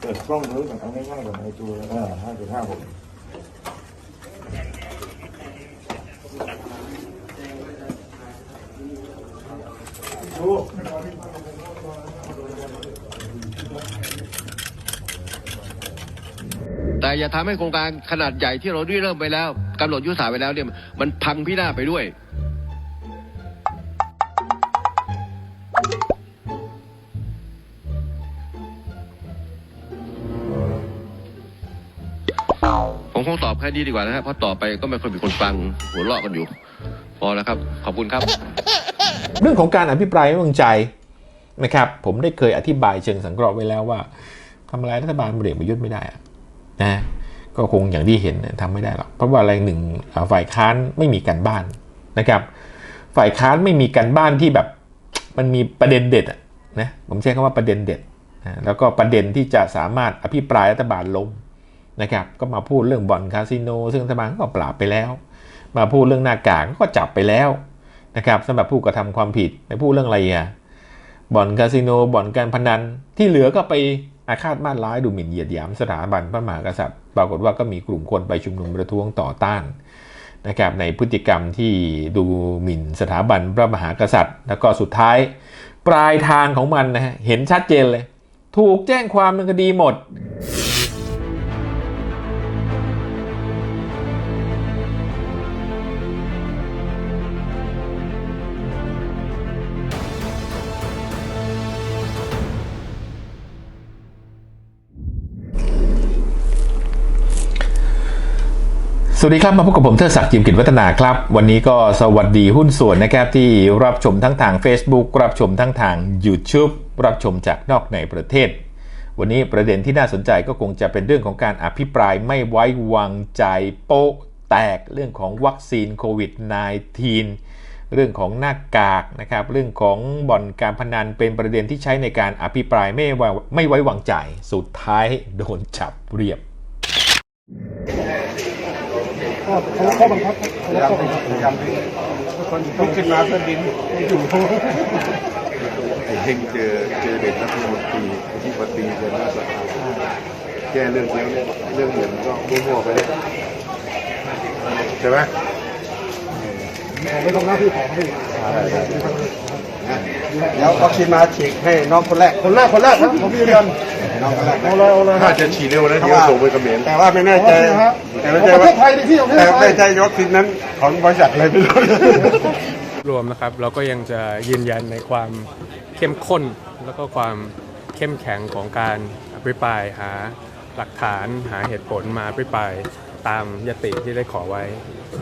เปิดกล้องดูก่อนเอาง่ายๆก่อนไอ้ตัวอ่าห้าจุดห้าหกดูแต่อย่าทำให้โครงการขนาดใหญ่ที่เราได้เริ่มไปแล้วกำหนดยุทธศาสตร์ไปแล้วเนี่ยมันพังพินาศไปด้วย แค่นี้ดีกว่านะครับเพราะต่อไปก็ไม่ค่อยมีคนฟังหัวเราะกันอยู่ พอแล้วครับ ขอบคุณครับ เรื่องของการอภิปรายไม่วางใจนะครับ ผมได้เคยอธิบายเชิงสังเคราะห์ไว้แล้วว่าทำอะไรรัฐบาลพลเอกประยุทธ์ไม่ได้นะก็คงอย่างที่เห็นเนี่ยทำไม่ได้หรอกเพราะว่าอะไรหนึ่งฝ่ายค้านไม่มีการบ้านนะครับ ฝ่ายค้านไม่มีการบ้านที่แบบมันมีประเด็นเด็ดนะผมใช้คำว่าประเด็นเด็ดแล้วก็ประเด็นที่จะสามารถอภิปรายรัฐบาลล้ม นะครับก็มาพูดเรื่องบ่อนคาสิโนซึ่งรัฐบาลก็ปราบไปแล้ว มาพูดเรื่องหน้ากากก็จับไปแล้วนะครับสำหรับผู้กระทำความผิดไปพูดเรื่องอะไรอะบ่อนคาสิโนบ่อนการพนันที่เหลือก็ไปอาฆาตมาตร้ายดูหมิ่นเหยียดหยามสถาบันพระมหากษัตริย์ ปรากฏว่าก็มีกลุ่มคนไปชุมนุมประท้วงต่อต้านนะครับในพฤติกรรมที่ดูหมิ่นสถาบันพระมหากษัตริย์ แล้วก็สุดท้าย ปลายทางของมันนะฮะเห็นชัดเจนเลย ถูกแจ้งความดำเนินคดีหมด วัสดีครับ มาพบกับผมเทิดศักดิ์จิมกิจวัฒนาครับ วันนี้ก็สวัสดีหุ้นส่วนนะครับที่รับชมทั้งทาง Facebook รับชมทั้งทาง YouTube รับชมจากนอกในประเทศ วันนี้ประเด็นที่น่าสนใจก็คงจะเป็นเรื่องของการอภิปรายไม่ไว้วางใจโป๊ะแตกเรื่องของวัคซีนโควิด -19 เรื่องของหน้ากากนะครับเรื่องของบ่อนการพนันเป็นประเด็นที่ใช้ในการอภิปรายไม่ไว้ไม่ไว้วางใจ สุดท้ายโดนจับเรียบ ข้อข้อบังคับข้อบังคับจำคนลุกขึ้นมาเพื่อดินอยู่ไอ้เฮงเจอเจอเด็กรัฐมนตรีที่ปฏิเจอหน้าสภาแก้เรื่องเดียวเรื่องอื่นก็มั่วๆไปเลยใช่ไหมไม่ต้องหน้าที่ของพี่เลย ววัคซีนมาฉีดให้น้องคนแรก คนแรกคนแรกนะผมยืนยันน้องคนแรกเอาเลยเอาเลยถ้าจะฉีดเร็วนะเดี๋ยวส่งไปเขมร แต่ว่าไม่แน่ใจแต่ไม่ปใช่ระเทว่าศไทยดิพี่ประเทแต่ศไทไม่ยใช่วัคซีนนั้นของบริษัทอะไรไม่รู้ รวมนะครับเราก็ยังจะยืนยันในความเข้มข้น แล้วก็ความเข้มแข็งของการอภิปรายหาหลักฐานหาเหตุผลมาอภิปรายตามยติที่ได้ขอไว้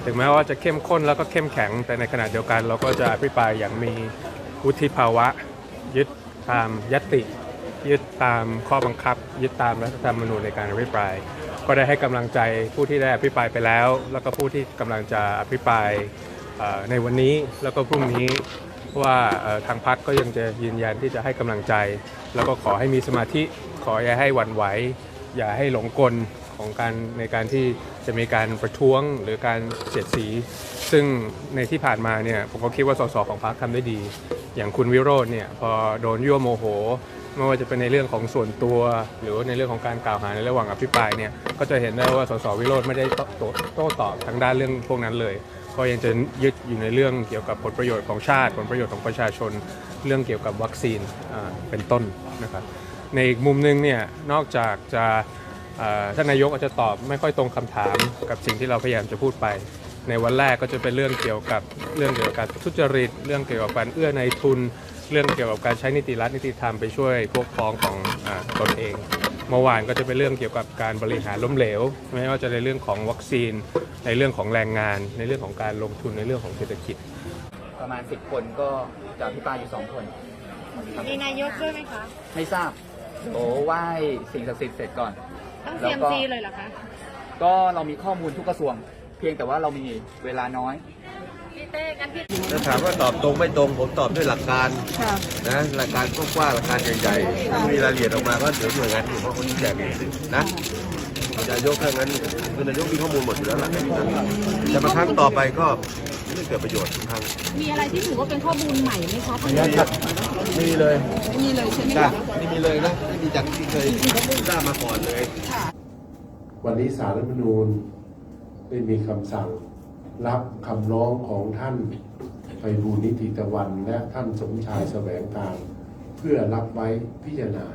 ถึงแม้ว่าจะเข้มข้นแล้วก็เข้มแข็งแต่ในขณะเดียวกัน เราก็จะอภิปรายอย่างมี วุฒิภาวะ ยึดตามยติ ยึดตามข้อบังคับ ยึดตามรัฐธรรมนูญในการอภิปราย ก็ได้ให้กำลังใจผู้ที่ได้อภิปรายไปแล้ว แล้วก็ผู้ที่กำลังจะอภิปรายในวันนี้แล้วก็พรุ่งนี้ว่าทางพักก็ยังจะยืนยันที่จะให้กำลังใจ แล้วก็ขอให้มีสมาธิขออย่าให้หวั่นไหว อย่าให้หลงกล ของการในการที่จะมีการประท้วงหรือการเสียดสี ซึ่งในที่ผ่านมาเนี่ยผมก็คิดว่าสสของพรรคทำได้ดี อย่างคุณวิโรจน์เนี่ยพอโดนยั่วโมโห ไม่ว่าจะเป็นในเรื่องของส่วนตัว หรือในเรื่องของการกล่าวหาในระหว่างอภิปรายเนี่ยก็จะเห็นได้ว่าสสวิโรจน์ไม่ได้โต้ตอบทางด้านเรื่องพวกนั้นเลยก็ยังจะยึดอยู่ในเรื่องเกี่ยวกับผลประโยชน์ของชาติ ผลประโยชน์ของประชาชน เรื่องเกี่ยวกับวัคซีนเป็นต้นนะครับในอีกมุมหนึงเนี่ยนอกจากจะ ท่านนายกอาจจะตอบไม่ค่อยตรงคำถามกับสิ่งที่เราพยายามจะพูดไป ในวันแรกก็จะเป็นเรื่องเกี่ยวกับเรื่องเกี่ยวกับการทุจริต เรื่องเกี่ยวกับการเอื้อในทุน เรื่องเกี่ยวกับการใช้นิติรัฐนิติธรรมไปช่วยพวกพ้องของอาตนเองเมื่อวานก็จะเป็นเรื่องเกี่ยวกับการบริหารล้มเหลว ไม่ว่าจะในเรื่องของวัคซีน ในเรื่องของแรงงาน ในเรื่องของการลงทุนในเรื่องของเศรษฐกิจ ประมาณ 10 คนก็จะอภิปรายอยู่ 2 คนมีนายกด้วยไหมคะ ไม่ทราบโอ้ไหว้สิ่งศักดิ์สิทธิ์เสร็จก่อน ต้องแล้วก็ CMC เลยเหรอคะก็เรามีข้อมูลทุกกระทรวง เพียงแต่ว่าเรามีเวลาน้อยพี่เต้กันพี่ถ้าถามว่าตอบตรงไม่ตรงผมตอบด้วยหลักการนะหลักการกว้างๆหลักการใหญ่ๆถ้ามีรายละเอียดออกมาก็เดี๋ยวหน่วยงานที่ผมว่าคนชี้แจงเองนะนายกถ้างั้นคือนายกมีข้อมูลหมดอยู่แล้วล่ะแต่มาครั้งต่อไปก็ไม่เกิดประโยชน์ทุกครั้งมีอะไรที่ถือว่าเป็นข้อมูลใหม่ไหมคะท่านไม่มีเลยมีเลยใช่ไหมจ้ะคะไมีเลยนะไม่มีจากที่เคยทราบมาก่อนเลย วันนี้สารรัฐธรรมนูญได้มีคำสั่งรับคำร้องของท่านไพบูลนิติตะวันและท่านสมชายแสวงการ เพื่อรับไว้พิจารณา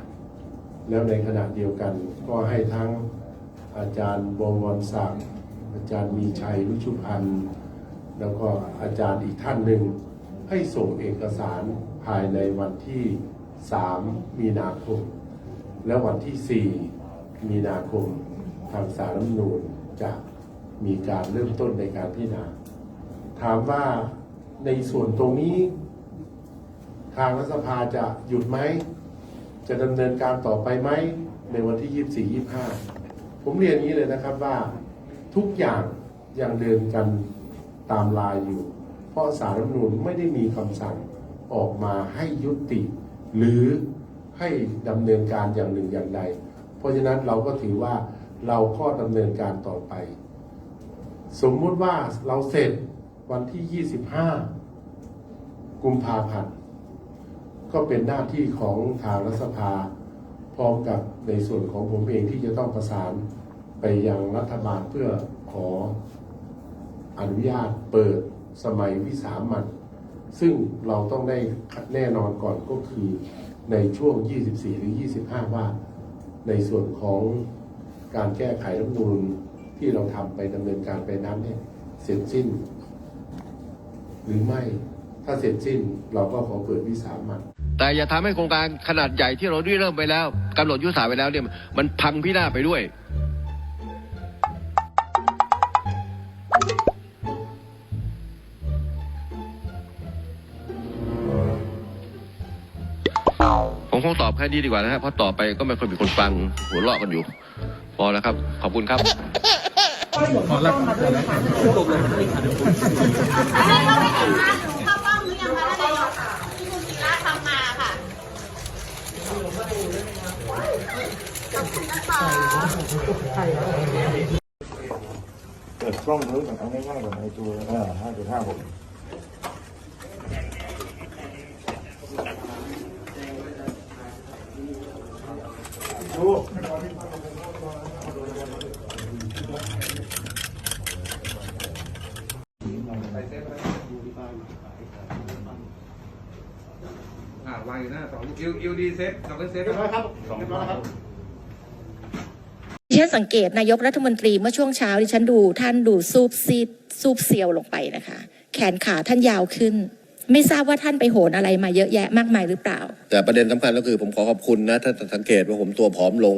แล้วในขณะเดียวกันก็ให้ทั้งอาจารย์บวรศักดิ์อาจารย์มีชัยวิชุพันธ์แล้วก็อาจารย์อีกท่านหนึ่ง ให้ส่งเอกสารภายในวันที่ 3 มีนาคม และวันที่ 4 มีนาคม ทางสารรัฐมนูญจะมีการเริ่มต้นในการพิจารณา ถามว่าในส่วนตรงนี้ ทางรัฐสภาจะหยุดไหม จะดำเนินการต่อไปไหม ในวันที่ 24 25 ผมเรียนอย่างนี้เลยนะครับว่าทุกอย่างยังเดินกันตามลายอยู่ เพราะสารรัฐมนูญไม่ได้มีคำสั่งออกมาให้ยุติ หรือให้ดำเนินการอย่างหนึ่งอย่างใด เพราะฉะนั้นเราก็ถือว่าเราก็ดำเนินการต่อไป สมมุติว่าเราเสร็จวันที่ 25 กุมภาพันธ์ก็เป็นหน้าที่ของทางรัฐสภา พร้อมกับในส่วนของผมเองที่จะต้องประสานไปยังรัฐบาลเพื่อขออนุญาตเปิดสมัยวิสามัน ซึ่งเราต้องได้แน่นอนก่อนก็คือในช่วง 24 หรือ 25 ว่า ในส่วนของการแก้ไขรัฐมนูญที่เราทำไปดำเนินการไปนั้นเนี่ยเสร็จสิ้น หรือไม่ถ้าเสร็จสิ้นเราก็ขอเปิดวิสามันแต่อย่าทำให้โครงการขนาดใหญ่ที่เราได้เริ่มไปแล้วกำหนดยุทธศาสตร์ไปแล้วเนี่ยมันพังพินาศไปด้วย ผมคงตอบแค่นี้ดีกว่านะครับเพราะต่อไปก็ไม่ค่อยมีคนฟังหัวเราะกันอยู่ พอแล้วครับ ขอบคุณครับให้เขาไปถึงเข้าป้อมหรือยังคะท่านนายกที่คุณศิระทำมาค่ะขอบคุณนะคะเปิดกล้องรู้แต่เอาง่ายๆแบบในตัวเออห้าจุดห้าหก อ่าวางอยู่หน้าสองอิวอิวดีเซตสองเซตครับสองครับ ดิฉันสังเกตนายกรัฐมนตรีเมื่อช่วงเช้าดิฉันดูท่านดูซูบซีดซูบเซียวลงไปนะคะ แขนขาท่านยาวขึ้น ไม่ทราบว่าท่านไปโหนอะไรมาเยอะแยะมากมายหรือเปล่า แต่ประเด็นสำคัญก็คือผมขอขอบคุณนะถ้าสังเกตว่าผมตัวผอมลง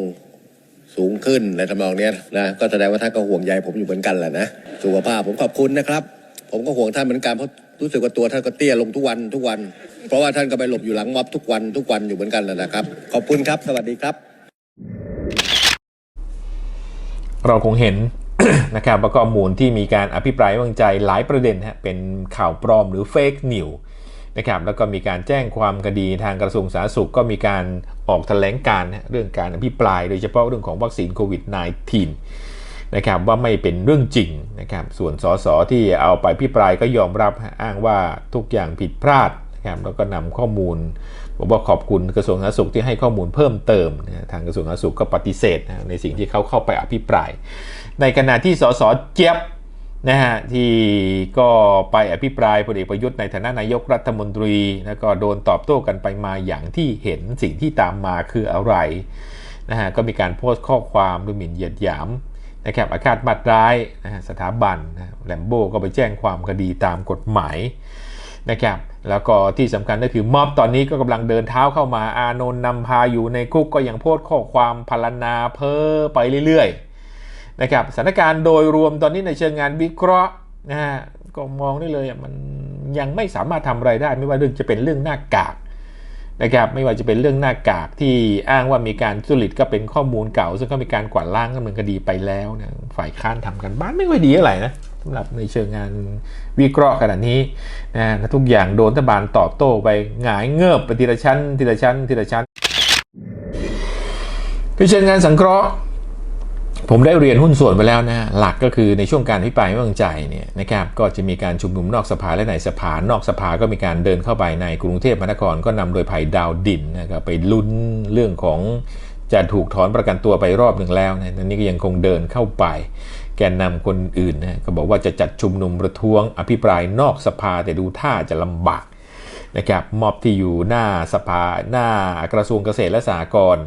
สูงขึ้นในทำนองเนี้ยนะก็แสดงว่าท่านก็ห่วงใยผมอยู่เหมือนกันแหละนะสุขภาพผมขอบคุณนะครับ ผมก็ห่วงท่านเหมือนกันเพราะ รู้สึกว่าตัวท่านก็เตี้ยลงทุกวันทุกวัน เพราะว่าท่านก็ไปหลบอยู่หลังม็อบทุกวันทุกวันอยู่เหมือนกันแหละนะครับ ขอบคุณครับ สวัสดีครับ เราคงเห็นนะครับว่าข้อมูลที่มีการอภิปรายวางใจหลายประเด็นฮะเป็นข่าวปลอมหรือเฟกนิวนะครับแล้วก็มีการแจ้งความคดีทางกระทรวงสาธารณสุขก็มีการออกแถลงการเรื่องการอภิปราย โดยเฉพาะเรื่องของวัคซีนโควิด -19 นะครับว่าไม่เป็นเรื่องจริงนะครับส่วนสสที่เอาไปพิปรายก็ยอมรับอ้างว่าทุกอย่างผิดพลาดนะครับแล้วก็นำข้อมูลบอกว่าขอบคุณกระทรวงสาธารณสุขที่ให้ข้อมูลเพิ่มเติมนะทางกระทรวงสาธารณสุขก็ปฏิเสธนะในสิ่งที่เขาเข้าไปอภิปราย ในขณะที่สสเจี๊ยบนะฮะที่ก็ไปอภิปรายพลเอกประยุทธ์ในฐานะนายกรัฐมนตรีแล้วก็โดนตอบโต้กันไปมาอย่างที่เห็นสิ่งที่ตามมาคืออะไรนะฮะก็มีการโพสต์ข้อความดูหมิ่นเหยียดหยาม นะครับอาฆาตมาตร้ายนะสถาบันนะแลมโบก็ไปแจ้งความคดีตามกฎหมายนะครับแล้วก็ที่สำคัญก็คือม็อบตอนนี้ก็กำลังเดินเท้าเข้ามาอานนท์นำพาอยู่ในคุกก็ยังโพสข้อความพรรณนาเพ้อไปเรื่อยๆนะครับสถานการณ์โดยรวมตอนนี้ในเชิงงานวิเคราะห์นะฮะก็มองได้เลยมันยังไม่สามารถทำอะไรได้ ไม่ว่าเรื่องจะเป็นเรื่องหน้ากาก นะครับไม่ว่าจะเป็นเรื่องหน้ากากที่อ้างว่ามีการทุจริตก็เป็นข้อมูลเก่า ซึ่งก็มีการกวาดล้างดำเนินคดีไปแล้วนะฝ่ายค้านทำกันบ้านไม่ค่อยดีเท่าไหร่นะสำหรับในเชิงงานวิเคราะห์ขนาดนี้นะทุกอย่างโดนรัฐบาลตอบโต้ไปหงายเงือบไปทีละชั้นทีละชั้นทีละชั้นในเชิงงานสังเคราะห์ ผมได้เรียนหุ้นส่วนไปแล้วนะหลักก็คือในช่วงการอภิปรายไม่วางใจเนี่ยนะครับก็จะมีการชุมนุมนอกสภาและในสภานอกสภาก็มีการเดินเข้าไปในกรุงเทพมหานครก็นำโดยไผ่ดาวดินนะครับไปลุ้นเรื่องของจะถูกถอนประกันตัวไปรอบหนึ่งแล้วนะนนี้ก็ยังคงเดินเข้าไป แกนนำคนอื่นนะก็บอกว่าจะจัดชุมนุมประท้วง อภิปรายนอกสภาแต่ดูท่าจะลำบากนะครับมอบที่อยู่หน้าสภาหน้ากระทรวงเกษตรและสหกรณ์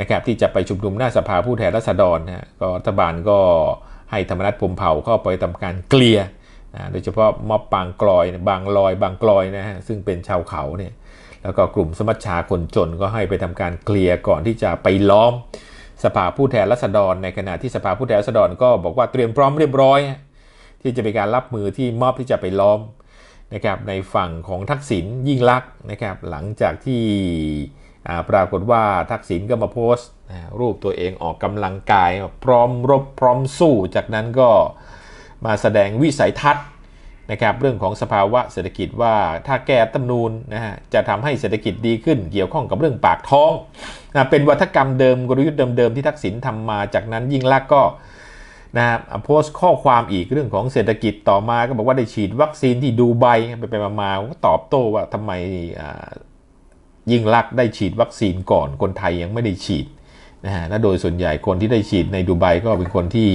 นะครับที่จะไปชุมนุมหน้าสภาผู้แทนราษฎรนะฮะก็รัฐบาลก็ให้ธรรมนัฐพมเผ่าเข้าไปทำการเกลียร์นะโดยเฉพาะม็อบบางกลอย บางลอย บางกลอยนะฮะซึ่งเป็นชาวเขาเนี่ยแล้วก็กลุ่มสมัชชาคนจนก็ให้ไปทำการเกลียร์ก่อนที่จะไปล้อมสภาผู้แทนราษฎร ในขณะที่สภาผู้แทนราษฎรก็บอกว่าเตรียมพร้อมเรียบร้อย ที่จะเป็นการรับมือที่มอบที่จะไปล้อมนะครับในฝั่งของทักษิณยิ่งลักษณ์นะครับหลังจากที่ ปรากฏว่าทักษิณก็มาโพสต์รูปตัวเองออกกำลังกาย พร้อมรบพร้อมสู้ จากนั้นก็มาแสดงวิสัยทัศน์นะครับเรื่องของสภาวะเศรษฐกิจว่าถ้าแก้รัฐธรรมนูญนะฮะจะทำให้เศรษฐกิจดีขึ้น เกี่ยวข้องกับเรื่องปากท้องนะเป็นวัฒกรรมเดิมกลยุทธ์เดิมๆที่ทักษิณทำมาจากนั้นยิ่งลักษณ์ก็นะครับโพสต์ข้อความอีกเรื่องของเศรษฐกิจต่อมาก็บอกว่าได้ฉีดวัคซีนที่ดูไบไปไปมาๆก็ตอบโต้ว่าทำไมา ยิ่งลักษ์ได้ฉีดวัคซีนก่อน คนไทยยังไม่ได้ฉีดนะฮะและโดยส่วนใหญ่คนที่ได้ฉีดในดูไบก็เป็นคนที่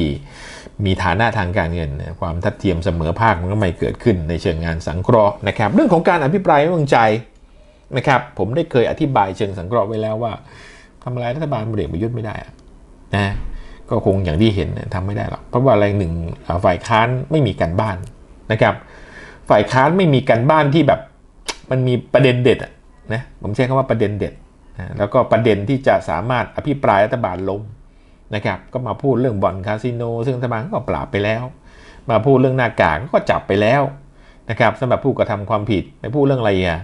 มีฐานะทางการเงิน ความทัดเทียมเสมอภาคมันก็ไม่เกิดขึ้นในเชิงงานสังเคราะห์นะครับ เรื่องของการอภิปรายไม่วางใจนะครับ ผมได้เคยอธิบายเชิงสังเคราะห์ไว้แล้วว่าทำอะไรรัฐบาลเบรกประยุทธ์ไม่ได้นะก็คงอย่างที่เห็นนะทำไม่ได้หรอกเพราะว่าอะไรหนึ่งฝ่ายค้านไม่มีการบ้านนะครับ ฝ่ายค้านไม่มีการบ้านที่แบบมันมีประเด็นเด็ดอะ นะผมใช้คำว่าประเด็นเด็ดนะแล้วก็ประเด็นที่จะสามารถอภิปรายรัฐบาลล้มนะครับก็มาพูดเรื่องบ่อนคาสิโน ซึ่งรัฐบาลก็ปราบไปแล้ว มาพูดเรื่องหน้ากากก็จับไปแล้วนะครับสำหรับผู้กระทำความผิดไปพูดเรื่องอะไรอะ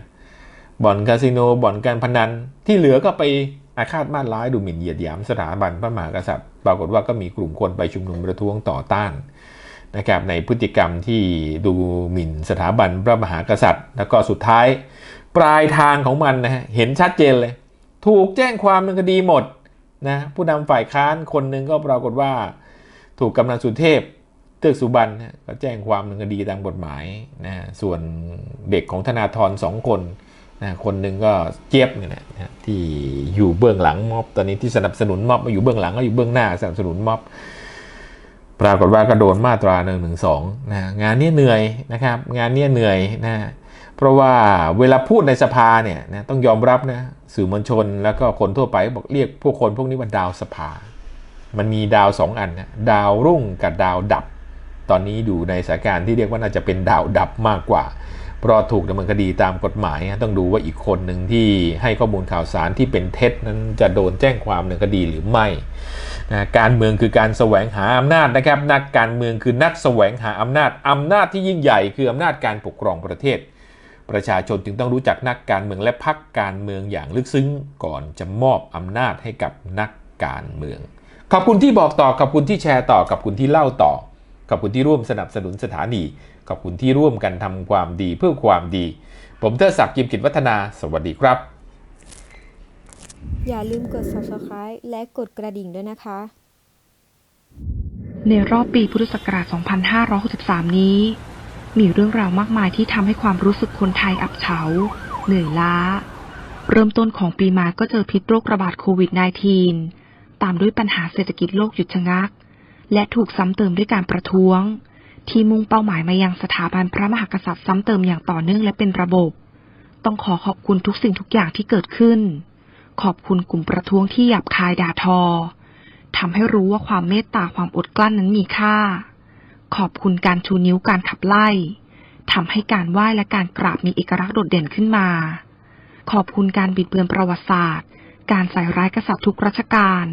บ่อนคาสิโนบ่อนการพนันที่เหลือก็ไปอาฆาตมาตร้ายดูหมิ่นเหยียดหยามสถาบันพระมหากษัตริย์ ปรากฏว่าก็มีกลุ่มคนไปชุมนุมประท้วงต่อต้านนะครับในพฤติกรรมที่ดูหมิ่นสถาบันพระมหากษัตริย์ แล้วก็สุดท้าย ปลายทางของมันนะฮะเห็นชัดเจนเลย ถูกแจ้งความดำเนินคดีหมดนะผู้นำฝ่ายค้านคนหนึ่งก็ปรากฏว่า ถูกกำนันสุเทพเตือกสุบรรณนะก็แจ้งความดำเนินคดีตามกฎหมายนะส่วนเด็กของธนาธรสองคนนะคนหนึ่งก็เจี๊ยบเนี่ยนะที่อยู่เบื้องหลังม็อบ ตอนนี้ที่สนับสนุนม็อบมาอยู่เบื้องหลังก็อยู่เบื้องหน้าสนับสนุนม็อบปรากฏว่าก็โดนมาตรา1นึนะงานเนี้ยเหนื่อยนะครับ งานเนี้ยเหนื่อยนะ เพราะว่าเวลาพูดในสภาเนี่ยนะต้องยอมรับนะสื่อมวลชนแล้วก็คนทั่วไปบอกเรียกพวกคนพวกนี้ว่าดาวสภา มันมีดาวสองอันนะดาวรุ่งกับดาวดับ ตอนนี้ดูในสถานการณ์ที่เรียกว่าน่าจะเป็นดาวดับมากกว่า เพราะถูกดำเนินคดีตามกฎหมายนะต้องดูว่าอีกคนหนึ่งที่ให้ข้อมูลข่าวสารที่เป็นเท็จนั้นจะโดนแจ้งความดำเนินคดีหรือไม่นะการเมืองคือการแสวงหาอำนาจนะครับ นักการเมืองคือนักแสวงหาอำนาจอำนาจที่ยิ่งใหญ่คืออำนาจการปกครองประเทศ ประชาชนจึงต้องรู้จักนักการเมืองและพักการเมืองอย่างลึกซึ้งก่อนจะมอบอำนาจให้กับนักการเมือง ขอบคุณที่บอกต่อ ขอบคุณที่แชร์ต่อ ขอบคุณที่เล่าต่อ ขอบคุณที่ร่วมสนับสนุนสถานี ขอบคุณที่ร่วมกันทำความดีเพื่อความดี ผมเทดศักดิ์ยิมกิจวัฒนา สวัสดีครับ อย่าลืมกด subscribe และกดกระดิ่งด้วยนะคะ ในรอบปีพุทธศักราช 2563 นี้ มีเรื่องราวมากมายที่ทำให้ความรู้สึกคนไทยอับเฉา เหนื่อยล้า เริ่มต้นของปีมาก็เจอพิษโรคระบาดโควิด -19 ตามด้วยปัญหาเศรษฐกิจโลกหยุดชะงัก และถูกซ้ำเติมด้วยการประท้วง ที่มุ่งเป้าหมายมายังสถาบันพระมหากษัตริย์ซ้ำเติมอย่างต่อเนื่องและเป็นระบบ ต้องขอขอบคุณทุกสิ่งทุกอย่างที่เกิดขึ้น ขอบคุณกลุ่มประท้วงที่หยาบคายด่าทอทำให้รู้ว่าความเมตตาความอดกลั้นนั้นมีค่า ขอบคุณการชูนิ้วการขับไล่ทำให้การไหว้และการกราบมีเอกลักษณ์โดดเด่นขึ้นมา ขอบคุณการบิดเบือนประวัติศาสตร์ การใส่ร้ายกษัตริย์ทุกรัชกาล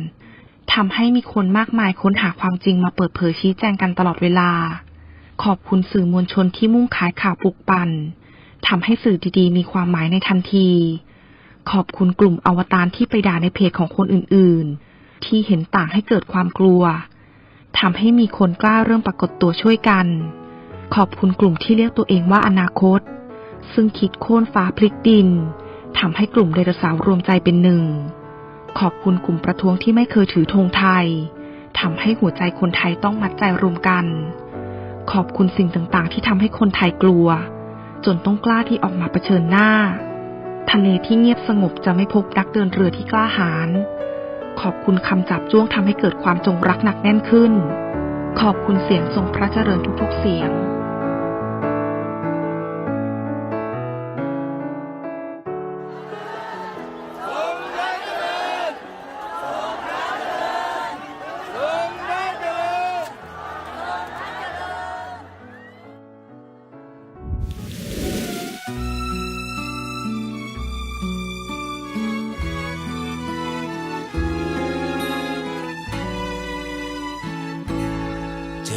ทำให้มีคนมากมายค้นหาความจริงมาเปิดเผยชี้แจงกันตลอดเวลา ขอบคุณสื่อมวลชนที่มุ่งขายข่าวปลุกปั่นทำให้สื่อดีๆ มีความหมายในทันที ขอบคุณกลุ่มอวตารที่ไปด่าในเพจของคนอื่นๆ ที่เห็นต่างให้เกิดความกลัว ทำให้มีคนกล้าเริ่มปรากฏตัวช่วยกัน ขอบคุณกลุ่มที่เรียกตัวเองว่าอนาคต ซึ่งคิดโค่นฟ้าพลิกดินทำให้กลุ่มไดโนเสาร์รวมใจเป็นหนึ่ง ขอบคุณกลุ่มประท้วงที่ไม่เคยถือธงไทยทำให้หัวใจคนไทยต้องมัดใจรวมกัน ขอบคุณสิ่งต่างๆ ที่ทำให้คนไทยกลัว จนต้องกล้าที่ออกมาเผชิญหน้า ทะเลที่เงียบสงบจะไม่พบนักเดินเรือที่กล้าหาญ ขอบคุณคำจับจ้วงทำให้เกิดความจงรักหนักแน่นขึ้น ขอบคุณเสียงทรงพระเจริญทุกๆเสียง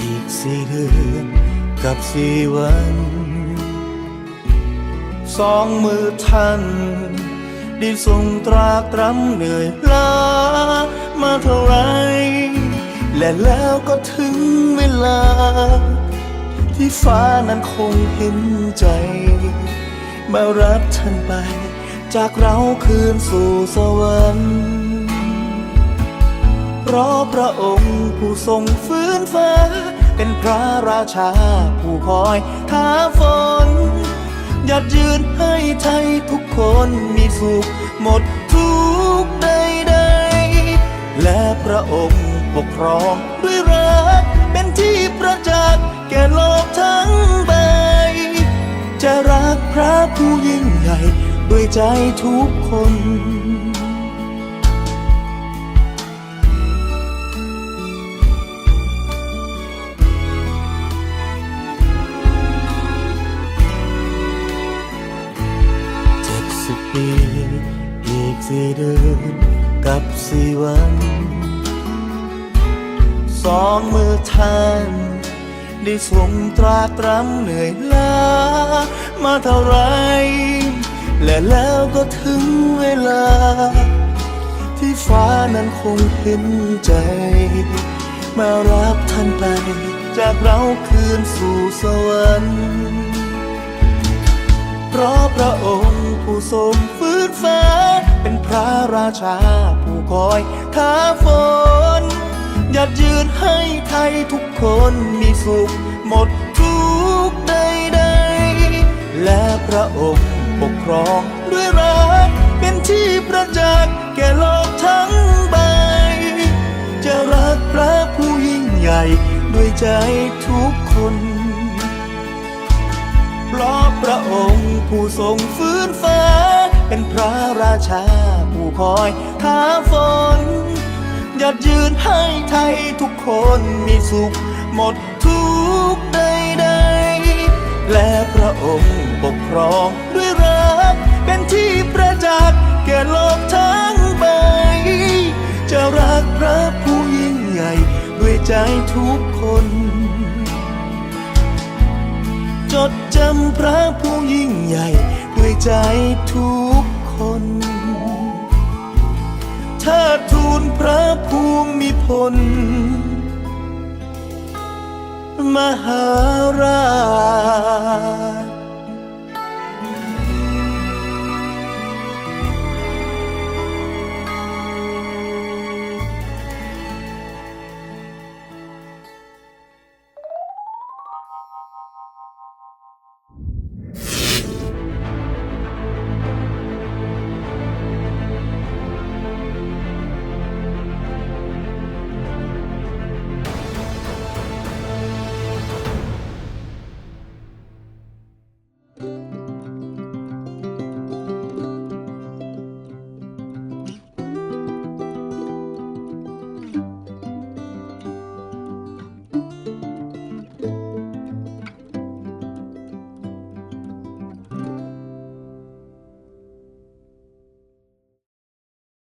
อีกสี่เดือนกับสี่วัน สองมือท่านได้ทรงตรากตรำเหนื่อยล้ามาเท่าไร และแล้วก็ถึงเวลา ที่ฟ้านั้นคงเห็นใจ มารับท่านไป จากเราคืนสู่สวรรค์เพราะพระองค์ผู้ทรงฟื้นฟ้า เป็นพระราชาผู้คอยท้าฝนหยัดยืนให้ไทยทุกคนมีสุขหมดทุกข์ใดและพระองค์ปกครองด้วยรักเป็นที่ประจักษ์แก่โลกทั้งใบ จะรักพระผู้ยิ่งใหญ่ด้วยใจทุกคน เดือนกับสี่วัน สองมือท่านได้ทรงตราตรำเหนื่อยล้ามาเท่าไร และแล้วก็ถึงเวลา ที่ฟ้านั้นคงเห็นใจ มารับท่านไป จากเราคืนสู่สวรรค์ ราะพระองค์ผู้ทรงฟื้นฟ้า เป็นพระราชาผู้คอยท้าฝนหยัดยืนให้ไทยทุกคนมีสุขหมดทุกข์ใดและพระองค์ปกครองด้วยรัก เป็นที่ประจักษ์แก่โลกทั้งใบ จะรักพระผู้ยิ่งใหญ่ด้วยใจทุกค ราะพระองค์ผู้ทรงฟื้นฟ้า เป็นพระราชาผู้คอยท้าฝนหยัดยืนให้ไทยทุกคนมีสุขหมดทุกข์ใดและพระองค์ปกครองด้วยรัก เป็นที่ประจักษ์แก่โลกทั้งใบ จะรักพระผู้ยิ่งใหญ่ด้วยใจทุกคน จดจำพระผู้ยิ่งใหญ่ ด้วยใจทุกคนเทิดทูนพระภูมิพล มหาราช